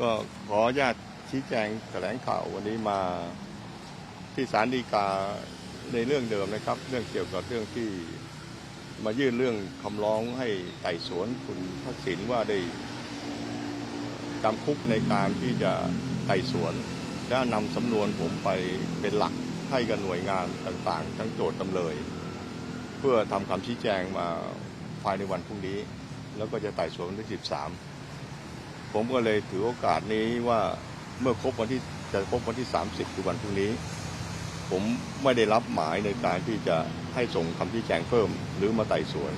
ก็ขออนุญาตชี้แจงแถลงข่าววันนี้มาที่ศาลฎีกาในเรื่องเดิมนะครับ เรื่องเกี่ยวกับเรื่องที่มายื่นเรื่องคำร้องให้ไต่สวนคุณทักษิณว่าได้จำคุกในการที่จะไต่สวนและนำสำนวนผมไปเป็นหลักให้กับหน่วยงานต่างๆ ทั้งโจทย์จำเลย เพื่อทำคำชี้แจงมาภายในวันพรุ่งนี้ แล้วก็จะไต่สวนวันที่ 13 ผมก็เลยถือโอกาสนี้ว่าเมื่อครบวันที่จะครบวันที่ 30 คือวันพรุ่งนี้ ผมไม่ได้รับหมายในการที่จะให้ส่งคำชี้แจงเพิ่มหรือมาไต่สวน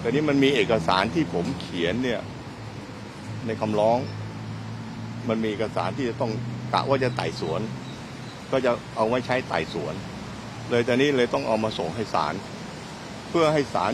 แต่นี้มันมีเอกสารที่ผมเขียนเนี่ยในคำร้อง มันมีเอกสารที่จะต้องกะว่าจะไต่สวน ก็จะเอาไว้ใช้ไต่สวน เลยตอนนี้เลยต้องเอามาส่งให้ศาลเพื่อให้ศาล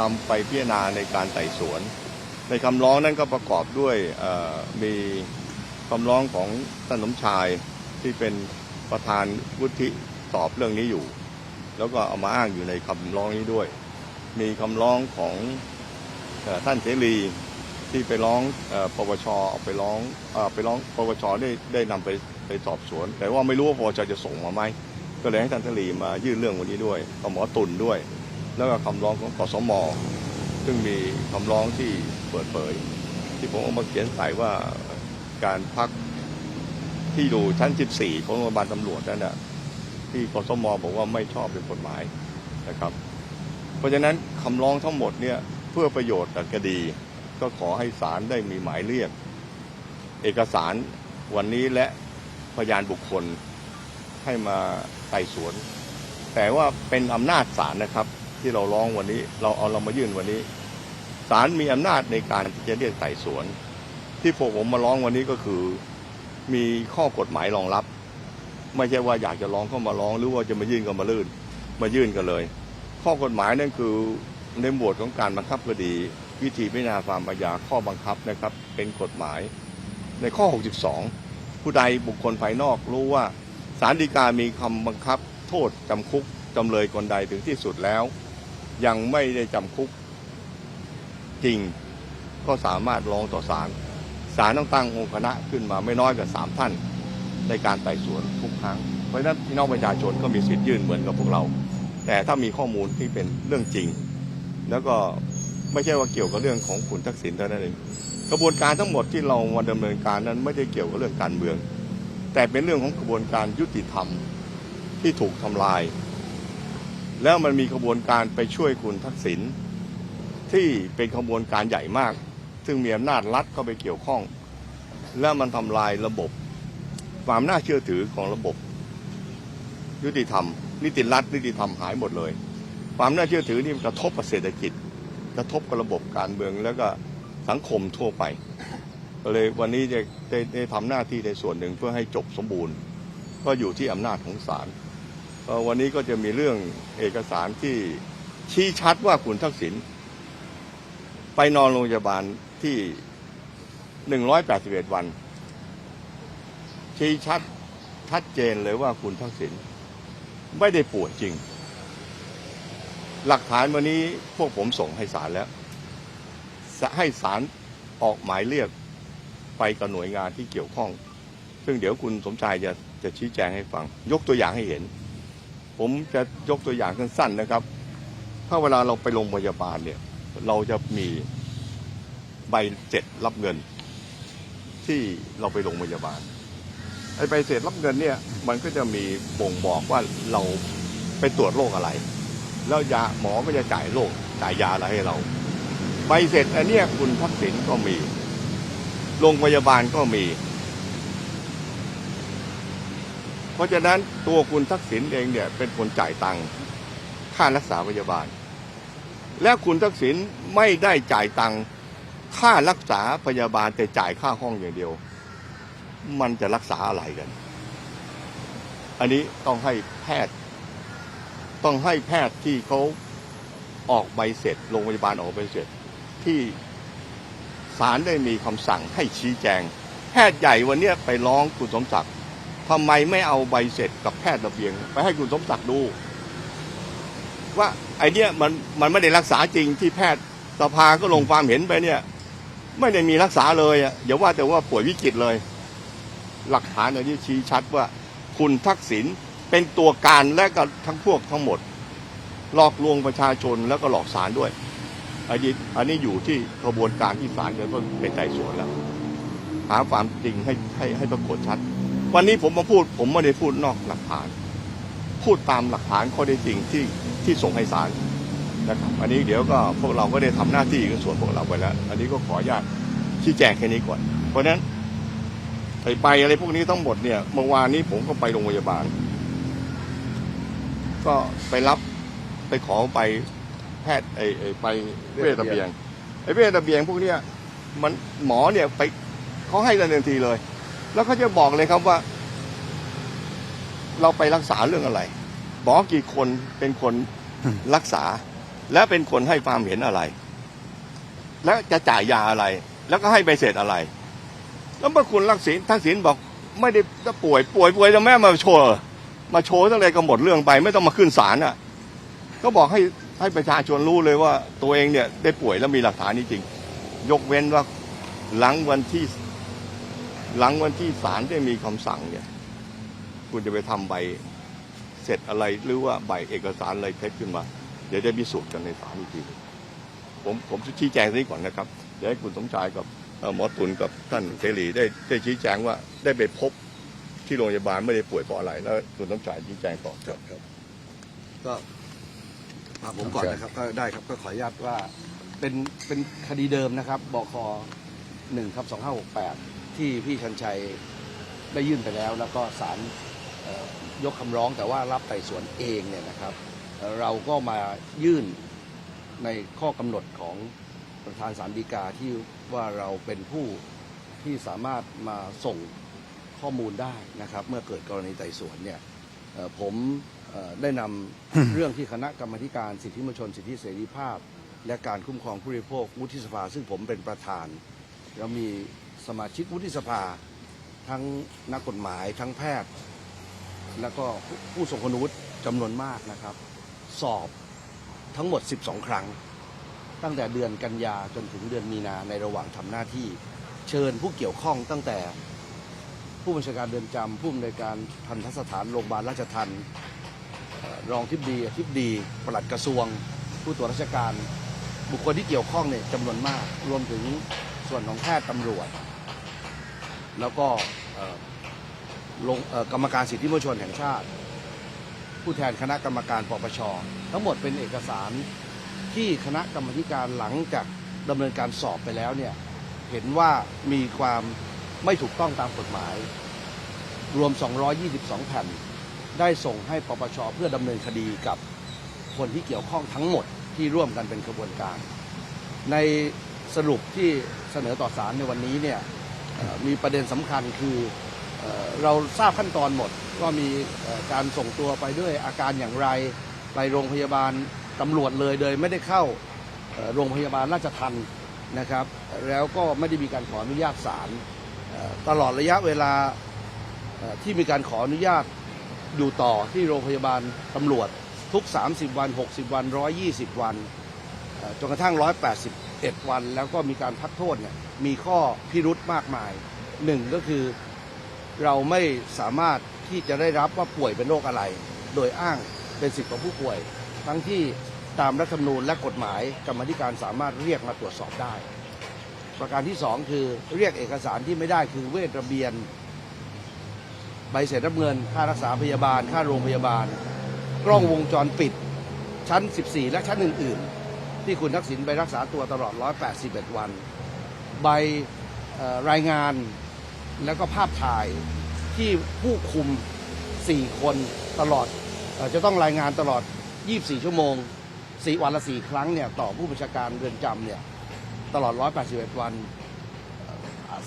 นำไปพิจารณาในการไต่สวน ในคำร้องนั้นก็ประกอบด้วยมีคำร้องของท่านสมชายที่เป็นประธานวุฒิตอบเรื่องนี้อยู่ แล้วก็เอามาอ้างอยู่ในคำร้องนี้ด้วย มีคำร้องของอท่านเสรีที่ไปร้องอปปชเอาไปร้องอไปร้องปปชได้ได้นำไปไปสอบสวน แต่ว่าไม่รู้ว่าปปชจะส่งมาไหมก็เลยให้ท่านเสรีมายื่นเรื่องวันนี้ด้วยกับหมอตุลด้วย แล้วก็คำร้องของกสม ซึ่งมีคำร้องที่เปิดเผย ที่ผมเอามาเขียนใส่ว่าการพักที่อยู่ชั้น 14 ของโรงพยาบาลตำรวจนั่นนะที่กสมบอกว่าไม่ชอบเป็นกฎหมายนะครับ เพราะฉะนั้นคำร้องทั้งหมดเนี่ยเพื่อประโยชน์ต่อคดี ก็ขอให้ศาลได้มีหมายเรียก เอกสารวันนี้และพยานบุคคลให้มาไต่สวน แต่ว่าเป็นอำนาจศาลนะครับ ที่เราร้องวันนี้ เราเอาเรามายื่นวันนี้ ศาลมีอำนาจในการที่จะเรียกไต่สวน ที่พวกผมมาร้องวันนี้ก็คือ มีข้อกฎหมายรองรับ ไม่ใช่ว่าอยากจะร้องเข้ามาร้อง หรือว่าจะมายื่นก็มาลื่นมายื่นกันเลย ข้อกฎหมายนั่นคือในหมวดของการบังคับคดี วิธีพิจารณาความอาญาข้อบังคับนะครับ เป็นกฎหมาย ในข้อ 62 ผู้ใดบุคคลภายนอกรู้ว่าศาลฎีกามีคำบังคับ โทษจำคุกจำเลยคนใดถึงที่สุดแล้ว ยังไม่ได้จำคุก จริง ก็สามารถร้องต่อศาลศาลต้องตั้งองค์คณะขึ้นมาไม่น้อยกว่าสามท่านในการไต่สวนทุกครั้ง เพราะฉะนั้นพี่น้องประชาชนก็มีสิทธิ์ยื่นเหมือนกับพวกเรา แต่ถ้ามีข้อมูลที่เป็นเรื่องจริง แล้วก็ไม่ใช่ว่าเกี่ยวกับเรื่องของคุณทักษิณเท่านั้นเองกระบวนการทั้งหมดที่เรามาดำเนินการนั้นไม่ได้เกี่ยวกับเรื่องการเมือง แต่เป็นเรื่องของกระบวนการยุติธรรมที่ถูกทำลาย แล้วมันมีขบวนการไปช่วยคุณทักษิณ ที่เป็นขบวนการใหญ่มาก ซึ่งมีอำนาจรัฐเข้าไปเกี่ยวข้อง แล้วมันทำลายระบบ ความน่าเชื่อถือของระบบ ยุติธรรม นิติรัฐนิติธรรมหายหมดเลย ความน่าเชื่อถือนี่มันกระทบกับเศรษฐกิจ กระทบกับระบบการเมืองแล้วก็สังคมทั่วไปก็เลยวันนี้จะได้ได้ทำหน้าที่ในส่วนหนึ่งเพื่อให้จบสมบูรณ์ ก็อยู่ที่อำนาจของศาลเอ่อวันนี้ก็จะมีเรื่องเอกสารที่ชี้ชัดว่าคุณทักษิณ ไปนอนโรงพยาบาลที่181วัน ชี้ชัดชัดเจนเลยว่าคุณทักษิณไม่ได้ป่วยจริง หลักฐานวันนี้พวกผมส่งให้ศาลแล้ว ให้ศาลออกหมายเรียกไปกับหน่วยงานที่เกี่ยวข้อง ซึ่งเดี๋ยวคุณสมชายจะจะชี้แจงให้ฟัง ยกตัวอย่างให้เห็น ผมจะยกตัวอย่างสั้นๆนะครับ ถ้าเวลาเราไปโรงพยาบาลเนี่ย เราจะมีใบเสร็จรับเงิน ที่เราไปโรงพยาบาลไอ้ใบเสร็จรับเงินเนี่ย มันก็จะมีบ่งบอกว่าเราไปตรวจโรคอะไร แล้วยาหมอก็จะจ่ายโรคจ่ายยาอะไรให้เรา ใบเสร็จอันเนี้ยคุณทักษิณก็มีโรงพยาบาลก็มี เพราะฉะนั้นตัวคุณทักษิณเองเนี่ยเป็นคนจ่ายตังค่ารักษาพยาบาล และคุณทักษิณไม่ได้จ่ายตังค่ารักษาพยาบาลแต่จ่ายค่าห้องอย่างเดียว มันจะรักษาอะไรกัน อันนี้ต้องให้แพทย์ ต้องให้แพทย์ที่เขาออกใบเสร็จโรงพยาบาลออกใบเสร็จ ที่ศาลได้มีคำสั่งให้ชี้แจง แพทย์ใหญ่วันนี้ไปร้องคุณสมศักดิ์ทำไมไม่เอาใบเสร็จกับแพทย์ระเบียง ไปให้คุณสมศักดิ์ดู ว่าไอเนี้ยมันมันไม่ได้รักษาจริงที่แพทย์สภาก็ลงความเห็นไปเนี่ย ไม่ได้มีรักษาเลยอะอย่าว่าแต่ว่าป่วยวิกฤตเลย หลักฐานอันนี้ชี้ชัดว่า คุณทักษิณเป็นตัวการและก็ทั้งพวกทั้งหมด หลอกลวงประชาชนแล้วก็หลอกศาลด้วยอันนี้อันนี้อยู่ที่กระบวนการที่ศาลจะต้องเป็นไต่สวนแล้วหาความจริงให้ให้ให้ปรากฏชัด วันนี้ผมมาพูดผมไม่ได้พูดนอกหลักฐาน พูดตามหลักฐานข้อได้จริงที่ที่ส่งให้ศาลนะครับอันนี้เดี๋ยวก็พวกเราก็ได้ทำหน้าที่ในส่วนพวกเราไปแล้ว อันนี้ก็ขออนุญาตชี้แจงแค่นี้ก่อน เพราะฉะนั้นไอ้ใบอะไรพวกนี้ทั้งหมดเนี่ยเมื่อวานนี้ผมก็ไปโรงพยาบาล ก็ไปรับไปขอไปแพทย์ไอ้ไอ้ไปเวชระเบียงไอ้เวชระเบียงพวกเนี้ยมันหมอเนี่ยไปเขาให้ทันทีเลย แล้วเขาจะบอกเลยครับว่า เราไปรักษาเรื่องอะไรห มอกี่คนเป็นคนรักษา และเป็นคนให้ความเห็นอะไร แล้วจะจ่ายยาอะไร แล้วก็ให้ใบเสร็จอะไร แล้วเมื่อคุณรักษิณทักษิณบอกไม่ได้จะป่วยป่วยป่วยจะแม่มาโชว์มาโชว์ตั้งแต่ก็หมดเรื่องไป ไม่ต้องมาขึ้นศาลอะ ก็บอกให้ให้ประชาชนรู้เลยว่าตัวเองเนี่ยได้ป่วยแล้วมีหลักฐานนี้จริงยกเว้นว่าหลังวันที่หลังวันที่ศาลได้มีคำสั่งเนี่ย คุณจะไปทำใบ เสร็จอะไรหรือว่าใบเอกสารอะไรเท็จขึ้นมา เดี๋ยวจะพิสูจน์กันในศาลอีกทีผมผมชี้แจงนี้ก่อนนะครับ เดี๋ยวให้คุณสมชายกับหมอตุลกับท่านเสรีได้ได้ชี้แจงว่าได้ไปพบที่โรงพยาบาลไม่ได้ป่วยเพราะอะไร แล้วคุณสมชายชี้แจงต่อครับก็ฝากผมก่อนนะครับก็ได้ครับก็ขออนุญาตว่าเป็นเป็นคดีเดิมนะครับบคหนึ่งครับสองห้าหกแปดที่พี่ชันชัยได้ยื่นไปแล้ว แล้วก็ศาล ยกคำร้องแต่ว่ารับไต่สวนเองเนี่ยนะครับเอ่อเราก็มายื่นในข้อกำหนดของประธานศาลฎีกาที่ว่าเราเป็นผู้ที่สามารถมาส่งข้อมูลได้นะครับ เมื่อเกิดกรณีไต่สวนเนี่ยเอ่อผมเอ่อได้นำเรื่องที่คณะกรรมาธิการสิทธิมนชน สิทธิเสรีภาพ และการคุ้มครองผู้บริโภควุฒิสภา ซึ่งผมเป็นประธานแล้วมีสมาชิกวุฒิสภา ทั้งนักกฎหมายทั้งแพทย์ แล้วก็ผู้ทรงคุณวุฒิจำนวนมากนะครับ สอบทั้งหมด 12 ครั้ง ตั้งแต่เดือนกันยาจนถึงเดือนมีนาในระหว่างทำหน้าที่ เชิญผู้เกี่ยวข้องตั้งแต่ผู้บัญชาการเรือนจำผู้อำนวยการทันทสถานโรงพยาบาลราชทันรองทิบดีอธิบดีปลัดกระทรวง ผู้ตรวจราชการ บุคคลที่เกี่ยวข้องเนี่ยจำนวนมาก รวมถึงส่วนของแพทย์ตำรวจ แล้วก็ ลงกรรมการสิทธิมนุษยชนแห่งชาติ ผู้แทนคณะกรรมการปปชทั้งหมดเป็นเอกสารที่คณะกรรมการหลังจากดำเนินการสอบไปแล้วเนี่ยเห็นว่ามีความไม่ถูกต้องตามกฎหมาย รวม 222 แผ่น ได้ส่งให้ปปชเพื่อดำเนินคดีกับคนที่เกี่ยวข้องทั้งหมดที่ร่วมกันเป็นขบวนการ ในสรุปที่เสนอต่อศาลในวันนี้เนี่ยมีประเด็นสำคัญคือ เราทราบขั้นตอนหมดว่ามีการส่งตัวไปด้วยอาการอย่างไรไปโรงพยาบาลตำรวจเลยโดยไม่ได้เข้าโรงพยาบาลราชทันนะครับ แล้วก็ไม่ได้มีการขออนุญาตศาลตลอดระยะเวลาที่มีการขออนุญาตอยู่ต่อที่โรงพยาบาลตำรวจทุก 30 วัน 60 วัน 120 วันเอ่อจนกระทั่ง 181 วัน แล้วก็มีการพักโทษเนี่ยมีข้อพิรุธมากมายหนึ่งก็คือ เราไม่สามารถที่จะได้รับว่าป่วยเป็นโรคอะไร โดยอ้างเป็นสิทธิ์ของผู้ป่วย ทั้งที่ตามรัฐธรรมนูญและกฎหมายกรรมธิการสามารถเรียกมาตรวจสอบได้ ประการที่สองคือเรียกเอกสารที่ไม่ได้คือเวทระเบียน ใบเสร็จรับเงิน ค่ารักษาพยาบาล ค่าโรงพยาบาล กล้องวงจรปิด ชั้น 14 และชั้นอื่น ๆ ที่คุณทักษิณไปรักษาตัวตลอด 181 วัน ใบรายงาน แล้วก็ภาพถ่ายที่ผู้คุม 4 คนตลอดอจะต้องรายงานตลอด 24 ชั่วโมง4วันละ4ครั้งเนี่ยต่อผู้บัญชาการเรือนจำเนี่ยตลอด 181 วัน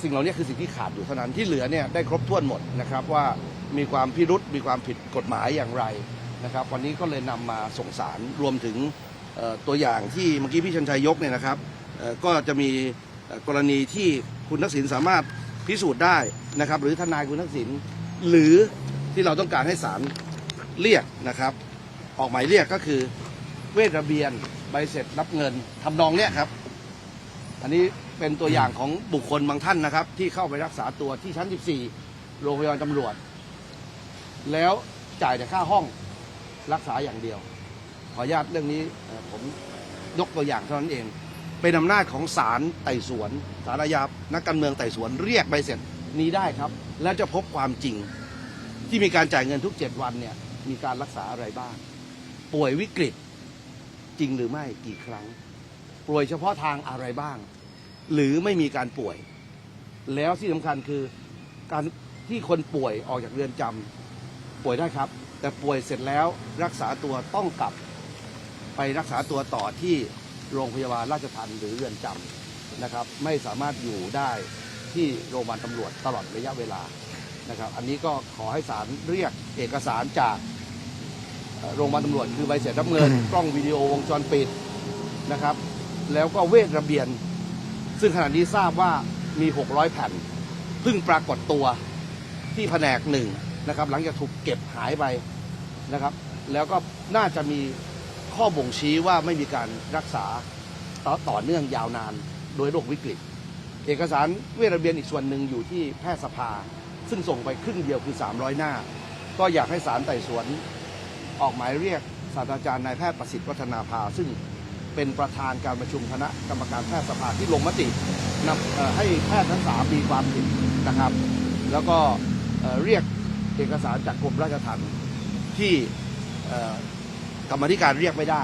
สิ่งเหล่านี้คือสิ่งที่ขาดอยู่เท่านั้นที่เหลือเนี่ยได้ครบถ้วนหมดนะครับว่ามีความพิรุษมีความผิดกฎหมายอย่างไรนะครับ วันนี้ก็เลยนำมาส่งสารรวมถึงตัวอย่างที่เมื่อกี้พี่ชันชัยยกเนี่ยนะครับก็จะมีกรณีที่คุณทักษิณสามารถ พิสูจน์ได้นะครับ หรือทนายคุณทักษิณหรือที่เราต้องการให้ศาลเรียกนะครับ ออกหมายเรียกก็คือเวทระเบียนใบเสร็จรับเงินทำนองเนี้ยครับ อันนี้เป็นตัวอย่างของบุคคลบางท่านนะครับ ที่เข้าไปรักษาตัวที่ชั้น 14 โรงพยาบาลตำรวจ แล้วจ่ายแต่ค่าห้องรักษาอย่างเดียว ขออนุญาตเรื่องนี้ผมยกตัวอย่างเท่านั้นเอง เป็นอำนาจของศาลไต่สวนศาลอาญานักการเมืองไต่สวนเรียกใบเสร็จนี้ได้ครับ แล้วจะพบความจริง ที่มีการจ่ายเงินทุกเจ็ดวันเนี่ยมีการรักษาอะไรบ้าง ป่วยวิกฤตจริงหรือไม่กี่ครั้ง ป่วยเฉพาะทางอะไรบ้าง หรือไม่มีการป่วย แล้วที่สำคัญคือการที่คนป่วยออกจากเรือนจำป่วยได้ครับ แต่ป่วยเสร็จแล้วรักษาตัวต้องกลับไปรักษาตัวต่อที่ โรงพยาบาลราชทัณฑ์หรือเรือนจำนะครับ ไม่สามารถอยู่ได้ที่โรงพยาบาลตำรวจตลอดระยะเวลานะครับ อันนี้ก็ขอให้ศาลเรียกเอกสารจากเอ่อโรงพยาบาลตำรวจคือใบเสร็จรับเงิน กล้องวิดีโอวงจรปิดนะครับ แล้วก็เวทระเบียน ซึ่งขณะนี้ทราบว่ามี 600 แผ่นเพิ่งปรากฏตัวที่แผนกหนึ่งนะครับ หลังจากถูกเก็บหายไปนะครับ แล้วก็น่าจะมี ข้อบ่งชี้ว่าไม่มีการรักษาต่อต่อเนื่องยาวนานโดยโรควิกฤต เอกสารเวทระเบียนอีกส่วนหนึ่งอยู่ที่แพทยสภา ซึ่งส่งไปครึ่งเดียวคือ 300 หน้า ก็อยากให้ศาลไต่สวนออกหมายเรียกศาสตราจารย์นายแพทย์ประสิทธิ์วัฒนาภา ซึ่งเป็นประธานการประชุมคณะกรรมการแพทยสภาที่ลงมตินำให้แพทย์ทั้งสามมีความผิดนะครับ แล้วก็เรียกเอกสารจากกรมราชทัณฑ์ที่ กรรมธิการเรียกไม่ได้